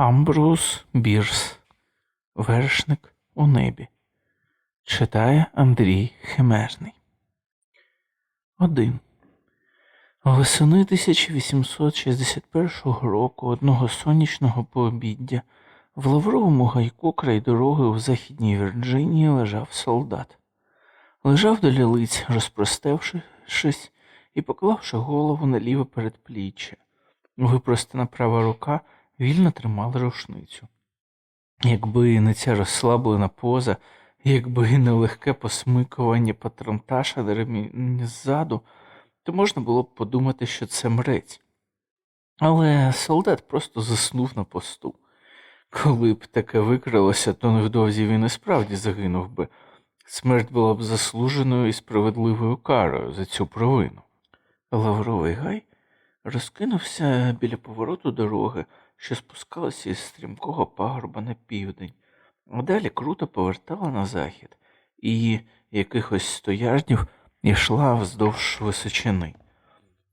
Амбрус Бірс. Вершник у небі. Читає Андрій Химерний. 1. Восени 1861 року одного сонячного пообіддя в Лавровому гайку край дороги у Західній Вірджинії лежав солдат. Лежав до лілиць, розпростевшись і поклавши голову на ліве передпліччя. Випростана права рука вільно тримала рушницю. Якби не ця розслаблена поза, якби не легке посмикування патронташа на ззаду, то можна було б подумати, що це мрець. Але солдат просто заснув на посту. Коли б таке викрилося, то невдовзі він і справді загинув би. Смерть була б заслуженою і справедливою карою за цю провину. Лавровий гай розкинувся біля повороту дороги, що спускалася із стрімкого пагорба на південь, а далі круто повертала на захід і якихось сто ярдів йшла вздовж височини.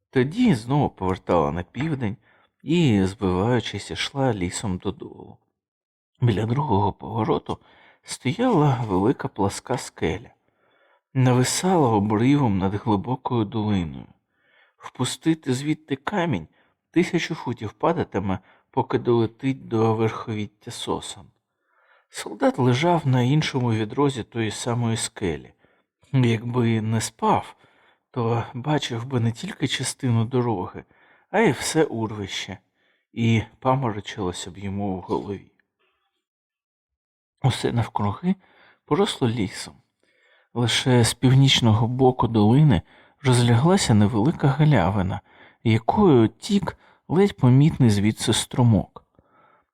Тоді знову повертала на південь і, збиваючись, йшла лісом додолу. Біля другого повороту стояла велика пласка скеля, нависала обривом над глибокою долиною. Впустити звідти камінь тисячу футів падатиме, поки долетить до верховіття сосон. Солдат лежав на іншому відрозі тої самої скелі. Якби не спав, то бачив би не тільки частину дороги, а й все урвище, і паморочилося б йому в голові. Усе навкруги поросло лісом. Лише з північного боку долини розляглася невелика галявина, якою тік ледь помітний звідси струмок.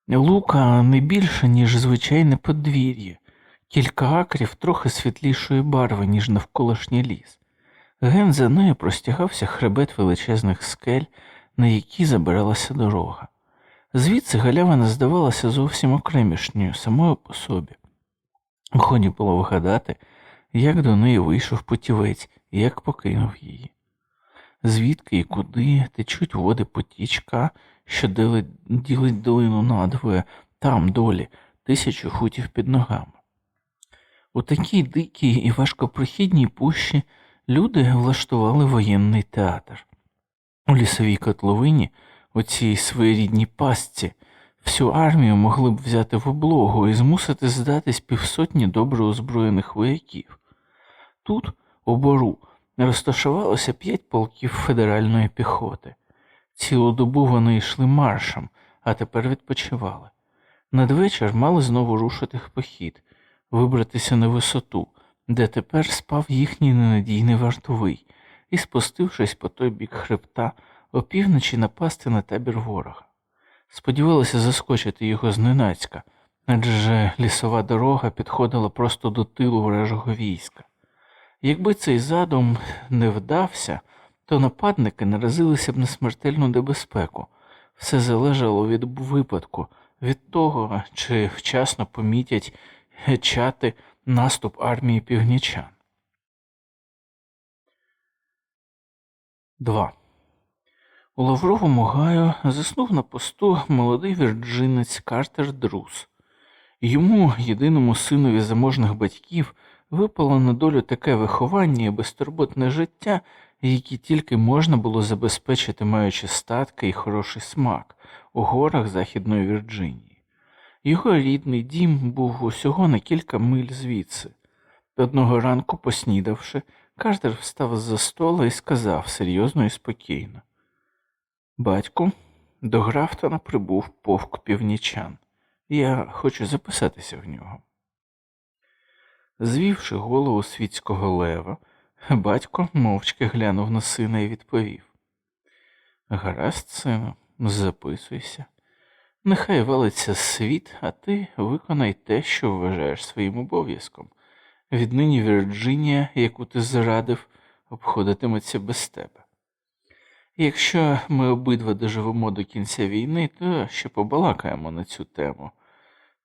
Лука не більше, ніж звичайне подвір'я, кілька акрів трохи світлішої барви, ніж навколишній ліс. Ген за нею простягався хребет величезних скель, на які забиралася дорога. Звідси галявина здавалася зовсім окремішньою самою по собі. Годі було вгадати, як до неї вийшов путівець і як покинув її. Звідки і куди течуть води потічка, що ділить, ділить долину надвоє, там долі, тисячу футів під ногами. У такій дикій і важкопрохідній пущі люди влаштували воєнний театр. У лісовій котловині, у цій своєрідній пастці, всю армію могли б взяти в облогу і змусити здатись півсотні добре озброєних вояків. Тут, у бору, розташувалося п'ять полків федеральної піхоти. Цілу добу вони йшли маршем, а тепер відпочивали. Надвечір мали знову рушити в похід, вибратися на висоту, де тепер спав їхній ненадійний вартовий, і, спустившись по той бік хребта, опівночі напасти на табір ворога. Сподівалися заскочити його зненацька, адже лісова дорога підходила просто до тилу ворожого війська. Якби цей задум не вдався, то нападники наразилися б на смертельну небезпеку. Все залежало від випадку, від того, чи вчасно помітять чати наступ армії північан. 2. У Лавровому гаю заснув на посту молодий вірджинець Картер Друз. Йому, єдиному синові заможних батьків, випало на долю таке виховання і безтурботне життя, які тільки можна було забезпечити, маючи статки і хороший смак у горах Західної Вірджинії. Його рідний дім був усього на кілька миль звідси. Одного ранку, поснідавши, Картер встав з-за стола і сказав серйозно і спокійно Батьку, до Графтона прибув повк північан. Я хочу записатися в нього. Звівши голову світського лева, батько мовчки глянув на сина і відповів Гаразд, сину, записуйся. Нехай валиться світ, а ти виконай те, що вважаєш своїм обов'язком. Віднині Вірджинія, яку ти зрадив, обходитиметься без тебе. Якщо ми обидва доживемо до кінця війни, то ще побалакаємо на цю тему.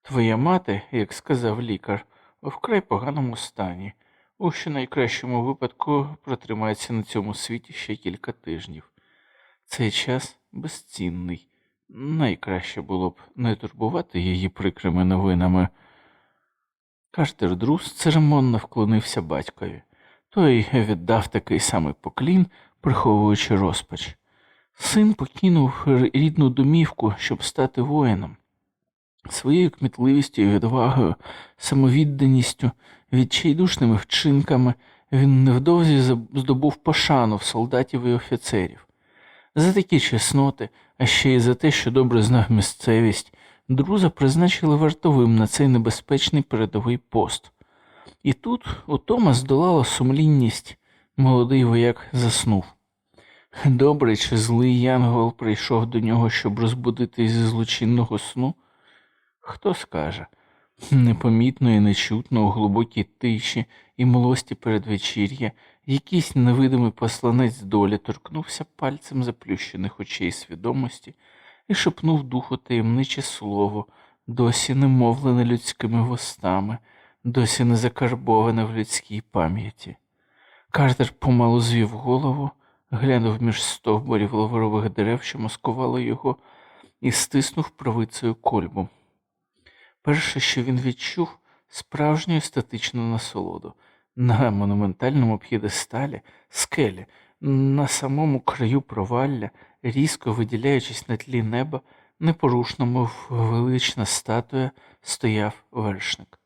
Твоя мати, як сказав лікар, вкрай поганому стані, у щонайкращому випадку протримається на цьому світі ще кілька тижнів. Цей час безцінний, найкраще було б не турбувати її прикрими новинами. Картер Друз церемонно вклонився батькові. Той віддав такий самий поклін, приховуючи розпач. Син покинув рідну домівку, щоб стати воїном. Своєю кмітливістю і відвагою, самовідданістю, відчайдушними вчинками він невдовзі здобув пошану в солдатів і офіцерів. За такі чесноти, а ще й за те, що добре знав місцевість, друза призначили вартовим на цей небезпечний передовий пост. І тут утома здолала сумлінність, молодий вояк заснув. Добрий чи злий Янгол прийшов до нього, щоб розбудити зі злочинного сну? Хто скаже? Непомітно і нечутно у глибокій тиші і млості передвечір'я якийсь невидимий посланець долі торкнувся пальцем заплющених очей свідомості і шепнув духу таємниче слово, досі не мовлене людськими вустами, досі не закарбоване в людській пам'яті. Картер помалу звів голову, глянув між стовбурів лаврових дерев, що маскували його, і стиснув правицею кольбу. Перше, що він відчув, справжню естетичну насолоду на монументальному п'єдесталі, скелі, на самому краю провалля, різко виділяючись на тлі неба, непорушно, мов велична статуя, стояв вершник.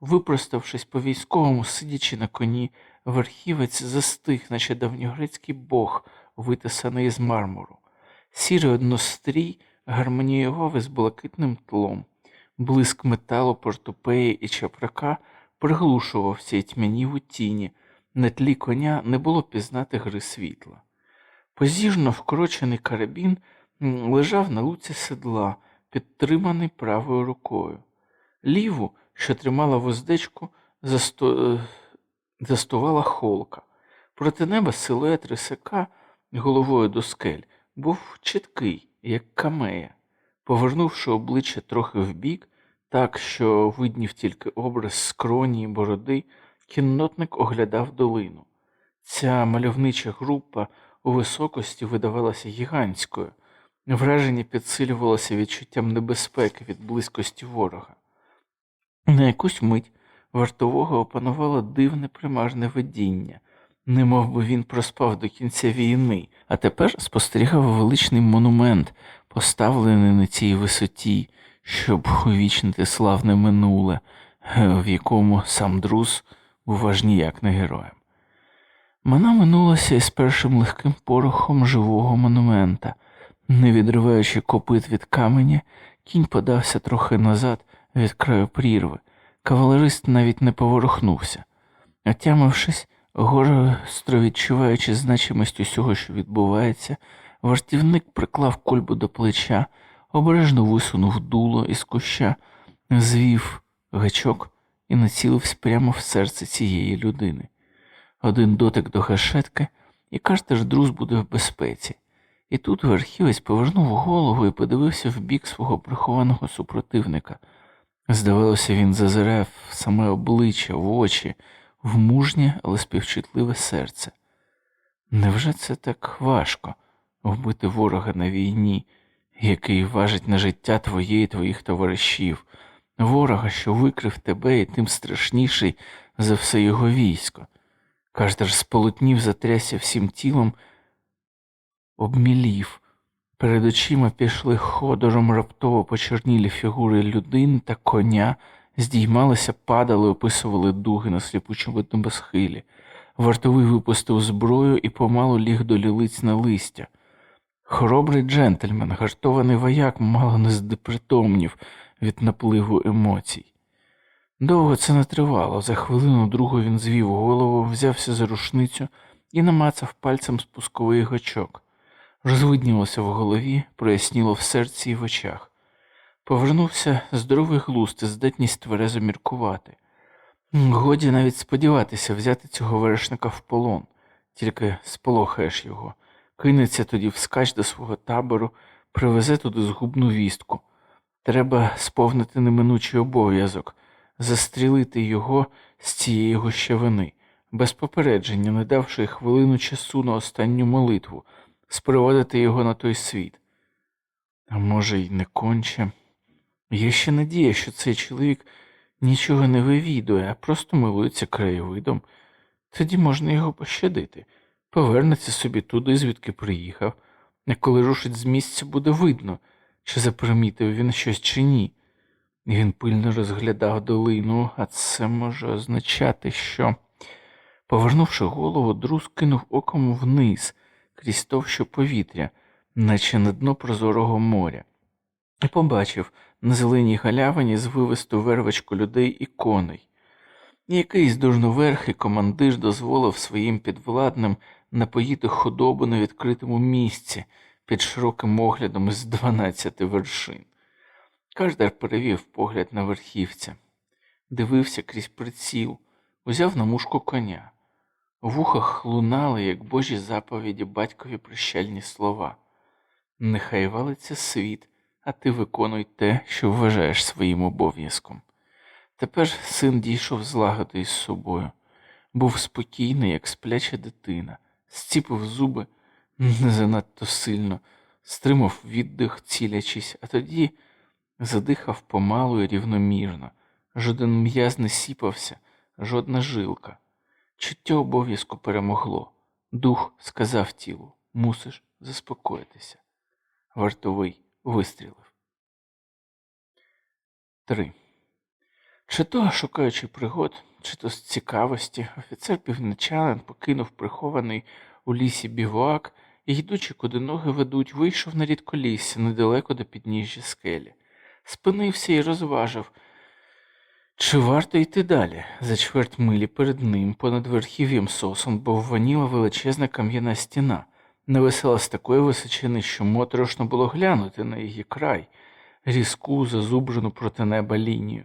Випроставшись по військовому, сидячи на коні, верхівець застиг, наче давньогрецький бог, витисаний з мармуру. Сірий однострій гармоніював із блакитним тлом. Блиск металу, портупеї і чапрака приглушувався й тьмянів у тіні, на тлі коня не було пізнати гри світла. Позіжно вкорочений карабін лежав на луці седла, підтриманий правою рукою. Ліву, що тримала воздечку, засто... застувала холка. Проти неба силует рисака головою до скель був чіткий, як камея. Повернувши обличчя трохи вбік, так що виднів тільки образ скроні й бороди, кіннотник оглядав долину. Ця мальовнича група у високості видавалася гігантською, враження підсилювалося відчуттям небезпеки від близькості ворога. На якусь мить вартового опанувало дивне примажне видіння, немов би він проспав до кінця війни, а тепер спостерігав величний монумент, поставлений на цій висоті, щоб увічнити славне минуле, в якому сам друз був аж ніяк не героєм. Вона минулася із першим легким порохом живого монумента, не відриваючи копит від каменя, кінь подався трохи назад від краю прірви. Кавалерист навіть не поворухнувся. Отямившись, гостро відчуваючи значимість усього, що відбувається, вартівник приклав кольбу до плеча, обережно висунув дуло із куща, звів гачок і націлився прямо в серце цієї людини. Один дотик до гашетки, і Картер друз буде в безпеці. І тут верхівець повернув голову і подивився в бік свого прихованого супротивника. Здавалося, він зазирав в саме обличчя, в очі, в мужнє, але співчутливе серце. Невже це так важко вбити ворога на війні, який важить на життя твоє і твоїх товаришів, ворога, що викрив тебе і тим страшніший за все його військо? Каждер сполотнів, затрясся всім тілом, обмілів. Перед очима пішли ходором раптово почернілі фігури людини та коня, здіймалися, падали, описували дуги на сліпучому небосхилі. Вартовий випустив зброю і помалу ліг до лілиць на листя. Хоробрий джентльмен, гартований вояк, мало не здепритомнів від напливу емоцій. Довго це не тривало. За хвилину другу він звів голову, взявся за рушницю і намацав пальцем спусковий гачок. Розвиднілося в голові, проясніло в серці і в очах. Повернувся здоровий глузд і здатність тверезо міркувати. Годі навіть сподіватися взяти цього вершника в полон, тільки сполохаєш його, кинеться тоді вскач до свого табору, привезе туди згубну вістку. Треба сповнити неминучий обов'язок, застрілити його з цієї гущавини, без попередження, не давши хвилину часу на останню молитву, спровадити його на той світ. А може, й не конче. Є ще надія, що цей чоловік нічого не вивідує, а просто милується краєвидом. Тоді можна його пощадити. Повернеться собі туди, звідки приїхав, а коли рушить з місця, буде видно, чи запримітив він щось чи ні. Він пильно розглядав долину, а це може означати, що, повернувши голову, друз кинув оком вниз, крізь товщу повітря, наче на дно прозорого моря, і побачив на зеленій галявині звивисту вервочку людей і коней. Якийсь дужноверхий командир дозволив своїм підвладним напоїти худобу на відкритому місці під широким оглядом із дванадцяти вершин. Каждар перевів погляд на верхівця, дивився крізь приціл, узяв на мушку коня. У вухах лунали, як божі заповіді батькові прощальні слова. Нехай валиться світ, а ти виконуй те, що вважаєш своїм обов'язком. Тепер син дійшов злагоди із собою, був спокійний, як спляча дитина, зціпив зуби не занадто сильно, стримав віддих, цілячись, а тоді задихав помалу і рівномірно, жоден м'яз не сіпався, жодна жилка. Чуття обов'язку перемогло. Дух сказав тілу мусиш заспокоїтися. Вартовий вистрілив. 3. Чи то, шукаючи пригод, чи то з цікавості, офіцер півночанин покинув прихований у лісі бівуак і, йдучи, куди ноги ведуть, вийшов на рідколісся недалеко до підніжжя скелі, спинився і розважив, чи варто йти далі. За чверть милі перед ним, понад верхів'ям сосом, бовваніла величезна кам'яна стіна, нависала з такої височини, що моторошно було глянути на її край, різку, зазубжену проти неба лінію.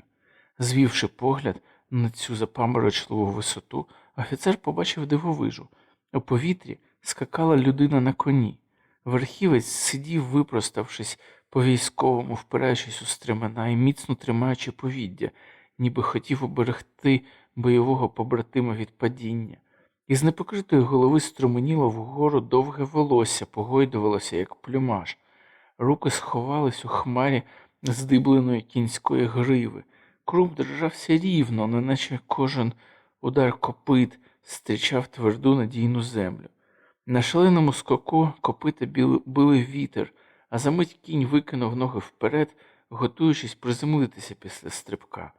Звівши погляд на цю запаморочливу висоту, офіцер побачив дивовижу. У повітрі скакала людина на коні. Верхівець сидів, випроставшись по військовому, впираючись у стремена і міцно тримаючи повіддя, ніби хотів оберегти бойового побратима від падіння. Із непокритої голови струменіло вгору довге волосся, погойдувалося, як плюмаж. Руки сховались у хмарі здибленої кінської гриви. Круп держався рівно, неначе кожен удар копит зустрічав тверду надійну землю. На шаленому скоку копита били вітер, а за мить кінь викинув ноги вперед, готуючись приземлитися після стрибка.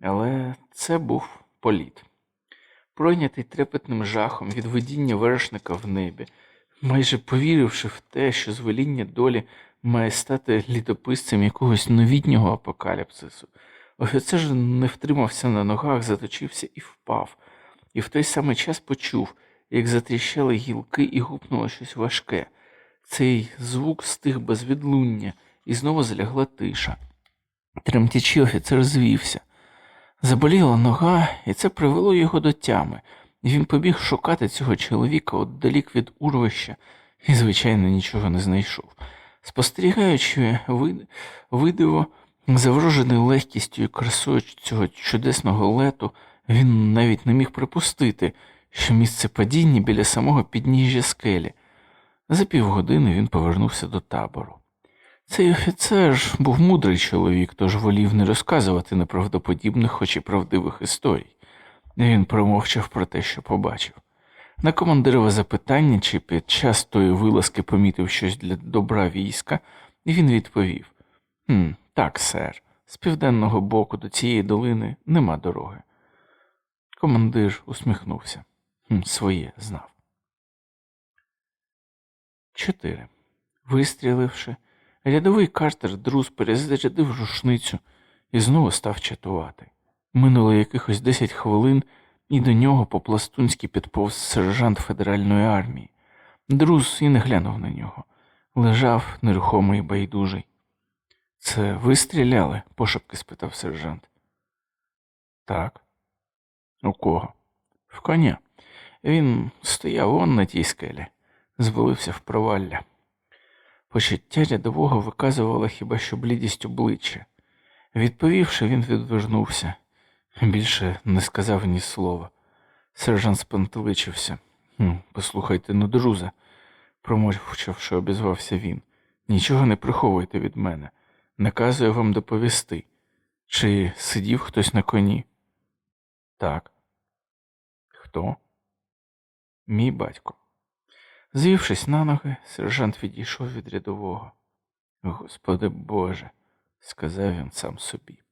Але це був політ. Пройнятий трепетним жахом від видіння вершника в небі, майже повіривши в те, що звеління долі має стати літописцем якогось новітнього апокаліпсису, офіцер не втримався на ногах, заточився і впав, і в той самий час почув, як затріщали гілки і гупнуло щось важке. Цей звук стих без відлуння, і знову залягла тиша. Тремтячи, офіцер звівся. Заболіла нога, і це привело його до тями, і він побіг шукати цього чоловіка отдалік від урвища і, звичайно, нічого не знайшов. Спостерігаючи видиво, заврожений легкістю і красою цього чудесного лету, він навіть не міг припустити, що місце падіння біля самого підніжжя скелі. За півгодини він повернувся до табору. Цей офіцер був мудрий чоловік, тож волів не розказувати неправдоподібних, хоч і правдивих історій. Він промовчав про те, що побачив. На командирове запитання, чи під час тої вилазки помітив щось для добра війська, він відповів «Хм, так, сер, з південного боку до цієї долини нема дороги. Командир усміхнувся. «Хм, Своє знав. 4. Вистріливши, рядовий Картер друз перезарядив рушницю і знову став чатувати. Минуло якихось 10 хвилин, і до нього по-пластунськи підповз сержант федеральної армії. Друз і не глянув на нього. Лежав нерухомий байдужий. Це ви стріляли? пошепки спитав сержант. Так. У кого? В коня. Він стояв он на тій скелі, звалився в провалля. Почуття рядового виказувало хіба що блідість обличчя. Відповівши, він відвернувся. Більше не сказав ні слова. Сержант спантеличився. «Хм, Послухайте, ну, друза, промовчавши, обізвався він. Нічого не приховуйте від мене. Наказую вам доповісти. Чи сидів хтось на коні? Так. Хто? Мій батько. Звівшись на ноги, сержант відійшов від рядового. Господи Боже, сказав він сам собі.